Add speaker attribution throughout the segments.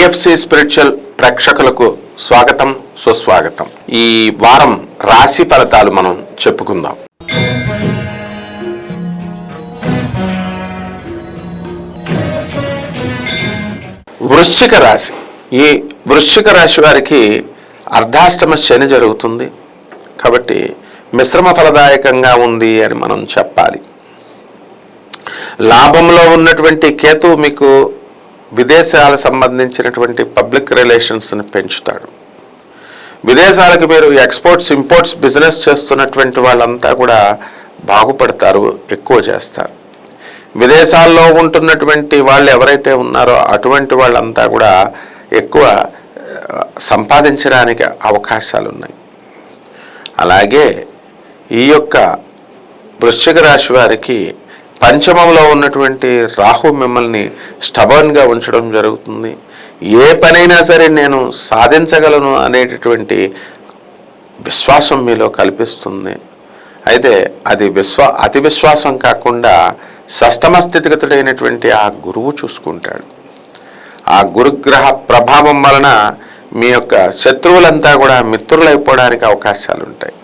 Speaker 1: AFC spiritual ప్రేక్షకులకు స్వాగతం సుస్వాగతం. ఈ వారం రాశి ఫలితాలు మనం చెప్పుకుందాం. వృశ్చిక రాశి. ఈ వృశ్చిక రాశి వారికి అర్ధాష్టమ శని జరుగుతుంది. కాబట్టి మిశ్రమ ఫలదాయకంగా ఉంది అని మనం చెప్పాలి. లాభంలో ఉన్నటువంటి కేతు మీకు విదేశాలకు సంబంధించినటువంటి పబ్లిక్ రిలేషన్స్ని పెంచుతాడు. విదేశాలకు మీరు ఎక్స్పోర్ట్స్ ఇంపోర్ట్స్ బిజినెస్ చేస్తున్నటువంటి వాళ్ళంతా కూడా బాగుపడతారు ఎక్కువ చేస్తారు. విదేశాల్లో ఉంటున్నటువంటి వాళ్ళు ఎవరైతే ఉన్నారో అటువంటి వాళ్ళంతా కూడా ఎక్కువ సంపాదించడానికి అవకాశాలు ఉన్నాయి అలాగే ఈ యొక్క వృశ్చిక రాశి వారికి పంచమంలో ఉన్నటువంటి రాహు మిమ్మల్ని స్టబర్న్గా ఉంచడం జరుగుతుంది. ఏ పనైనా సరే నేను సాధించగలను అనేటటువంటి విశ్వాసం మీలో కల్పిస్తుంది. అయితే అది విశ్వా అతి విశ్వాసం కాకుండా షష్టమ స్థితిగతుడైనటువంటి ఆ గురువు చూసుకుంటాడు. ఆ గురుగ్రహ ప్రభావం వలన మీ యొక్క శత్రువులంతా కూడా మిత్రులైపోవడానికి అవకాశాలు ఉంటాయి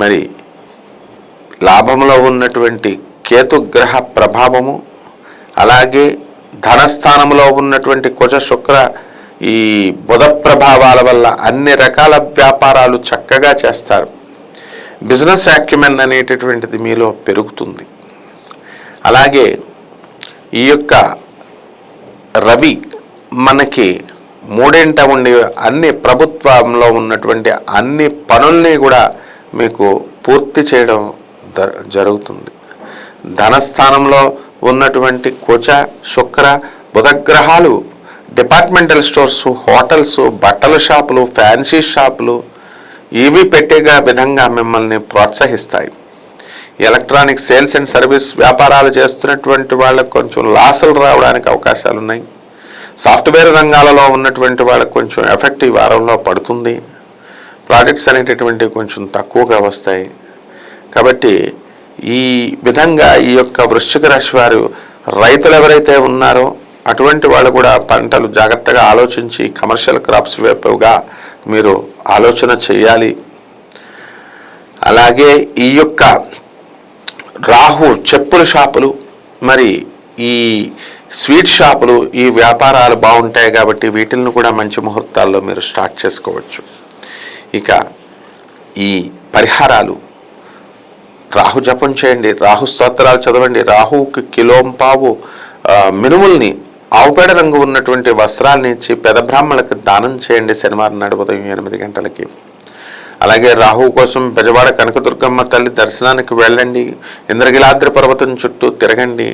Speaker 1: మరి లాభంలో ఉన్నటువంటి కేతుగ్రహ ప్రభావము అలాగే ధనస్థానంలో ఉన్నటువంటి కుజ శుక్ర ఈ బుధ ప్రభావాల వల్ల అన్ని రకాల వ్యాపారాలు చక్కగా చేస్తారు. బిజినెస్ యాక్యుమెన్ అనేటటువంటిది మీలో పెరుగుతుంది. అలాగే ఈ యొక్క రవి మనకి మూడేంట ఉండి అన్ని ప్రభుత్వంలో ఉన్నటువంటి అన్ని పనుల్ని కూడా మీకు పూర్తి చేయడం జరుగుతుంది. ధనస్థానంలో ఉన్నటువంటి కుచ శుక్ర బుధగ్రహాలు డిపార్ట్మెంటల్ స్టోర్స్ హోటల్స్ బట్టల షాపులు ఫ్యాన్సీ షాపులు ఇవి పెట్టేగా విధంగా మిమ్మల్ని ప్రోత్సహిస్తాయి. ఎలక్ట్రానిక్ సేల్స్ అండ్ సర్వీస్ వ్యాపారాలు చేస్తున్నటువంటి వాళ్ళకు కొంచెం లాసులు రావడానికి అవకాశాలు ఉన్నాయి సాఫ్ట్వేర్ రంగాలలో ఉన్నటువంటి వాళ్ళకు కొంచెం ఎఫెక్ట్ ఈ వారంలో పడుతుంది. ప్రాజెక్ట్స్ అనేటటువంటివి కొంచెం తక్కువగా వస్తాయి. కాబట్టి ఈ విధంగా ఈ యొక్క వృశ్చిక రాశి వారు రైతులు ఎవరైతే ఉన్నారో అటువంటి వాళ్ళు కూడా పంటలు జాగ్రత్తగా ఆలోచించి కమర్షియల్ క్రాప్స్ వైపుగా మీరు ఆలోచన చేయాలి. అలాగే ఈ యొక్క రాహు చెప్పుల షాపులు మరి ఈ స్వీట్ షాపులు ఈ వ్యాపారాలు బాగుంటాయి కాబట్టి వీటిని కూడా మంచి ముహూర్తాల్లో మీరు స్టార్ట్ చేసుకోవచ్చు. ఇక ఈ పరిహారాలు రాహు జపం చేయండి రాహు స్తోత్రాలు చదవండి రాహుకి కిలోంపావు మినుముల్ని ఆవుపేడ రంగు ఉన్నటువంటి వస్త్రాలని ఇచ్చి పెద బ్రాహ్మణులకు దానం చేయండి శనివారం నాడు ఉదయం ఎనిమిది గంటలకి. అలాగే రాహు కోసం బెజవాడ కనకదుర్గమ్మ తల్లి దర్శనానికి వెళ్ళండి ఇంద్రగిలాద్రి పర్వతం చుట్టూ తిరగండి.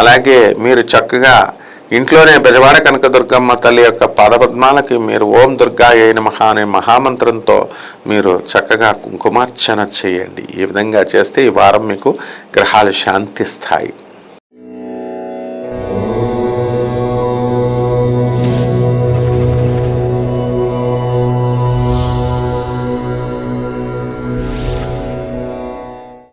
Speaker 1: అలాగే మీరు చక్కగా ఇంట్లోనే బెజవాడ కనకదుర్గమ్మ తల్లి యొక్క పాదపద్మాలకి మీరు ఓం దుర్గా ఏ నమః అనే మహామంత్రంతో మీరు చక్కగా కుంకుమార్చన చేయండి. ఈ విధంగా చేస్తే ఈ వారం మీకు గ్రహాలు శాంతిస్తాయి.